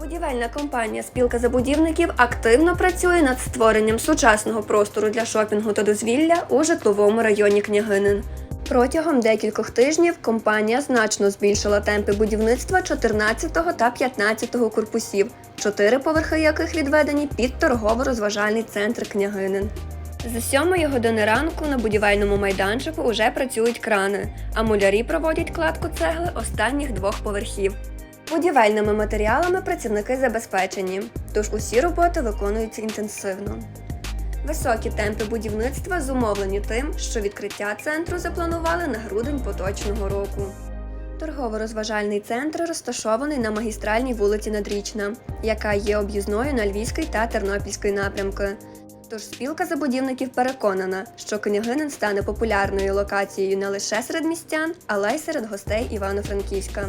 Будівельна компанія Спілка забудівників активно працює над створенням сучасного простору для шопінгу та дозвілля у житловому районі Княгинин. Протягом декількох тижнів компанія значно збільшила темпи будівництва 14 та 15 корпусів, чотири поверхи яких відведені під торгово-розважальний центр Княгинин. З 7 години ранку на будівельному майданчику уже працюють крани, а мулярі проводять кладку цегли останніх двох поверхів. Будівельними матеріалами працівники забезпечені, тож усі роботи виконуються інтенсивно. Високі темпи будівництва зумовлені тим, що відкриття центру запланували на грудень поточного року. Торгово-розважальний центр розташований на магістральній вулиці Надрічна, яка є об'їзною на Львівський та Тернопільський напрямки. Тож спілка забудівників переконана, що Княгинин стане популярною локацією не лише серед містян, але й серед гостей Івано-Франківська.